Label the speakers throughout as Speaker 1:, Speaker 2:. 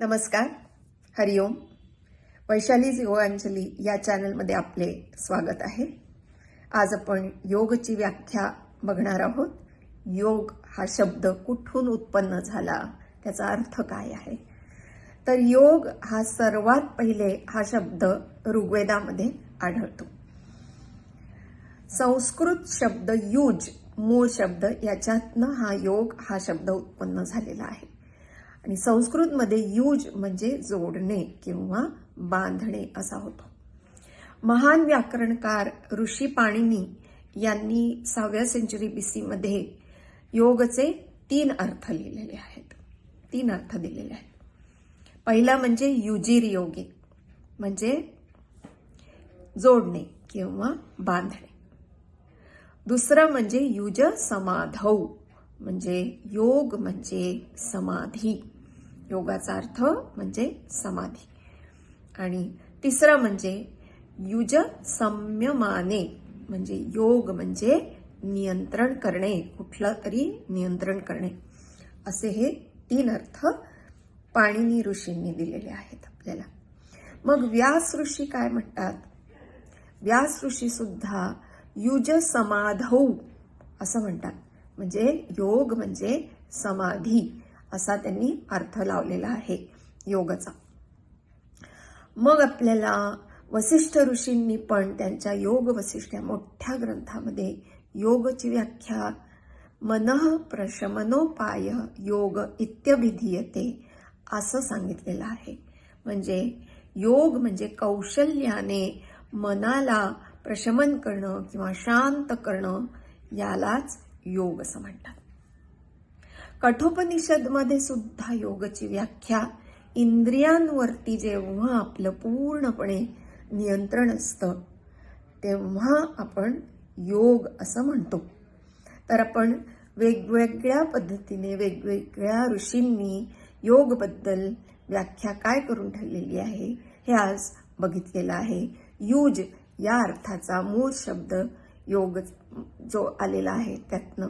Speaker 1: नमस्कार. हरिओम जिओ अंजली या चॅनलमध्ये आपले स्वागत आहे. आज आपण योगची व्याख्या बघणार आहोत. योग हा शब्द कुठून उत्पन्न झाला? त्याचा अर्थ काय आहे? तर योग हा सर्वात पहिले हा शब्द ऋग्वेदामध्ये आढळतो. संस्कृत शब्द युज मूळ शब्द याच्यातनं हा योग हा शब्द उत्पन्न झालेला आहे. आणि संस्कृतमध्ये युज म्हणजे जोडणे किंवा बांधणे असा होतो. महान व्याकरणकार ऋषी पाणिनी यांनी सहाव्या सेंचुरी बी मध्ये योगचे तीन अर्थ लिहिलेले आहेत. तीन अर्थ दिलेले आहेत. पहिला म्हणजे युजीर योगी म्हणजे जोडणे किंवा बांधणे. दुसरं म्हणजे युज समाधौ म्हणजे योग म्हणजे समाधी. योगाचा अर्थ म्हणजे समाधी. आणि तिसरं म्हणजे युज संयमाने म्हणजे योग म्हणजे नियंत्रण करणे कुठलं तरी नियंत्रण करणे. असे हे तीन अर्थ पाणिनी ऋषींनी दिलेले आहेत आपल्याला. मग व्यास ऋषी काय म्हणतात? व्यास ऋषी सुद्धा युज समाधौ असं म्हणतात. म्हणजे योग म्हणजे समाधी असा त्यांनी अर्थ लावलेला आहे योगाचा. मग आपल्याला वसिष्ठ ऋषींनी पण त्यांच्या योग वसिष्ठ या मोठ्या ग्रंथामध्ये योगची व्याख्या मनः प्रशमनोपाय योग इत्यभिधीयते असं सांगितलेलं आहे. म्हणजे योग म्हणजे कौशल्याने मनाला प्रशमन करणं किंवा शांत करणं यालाच योग असं म्हणतात. कठोपनिषदमध्ये सुद्धा योगची व्याख्या इंद्रियांवरती जेव्हा आपलं पूर्णपणे नियंत्रण असतं तेव्हा आपण योग असं म्हणतो. तर आपण वेगवेगळ्या पद्धतीने वेगवेगळ्या ऋषींनी योगबद्दल व्याख्या काय करून ठेवलेली आहे हे आज बघितलेलं आहे. यूज या अर्थाचा मूळ शब्द योग जो आलेला आहे त्यातनं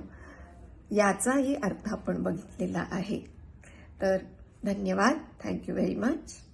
Speaker 1: याचाही अर्थ आपण बघितलेला आहे. तर धन्यवाद. Thank you very much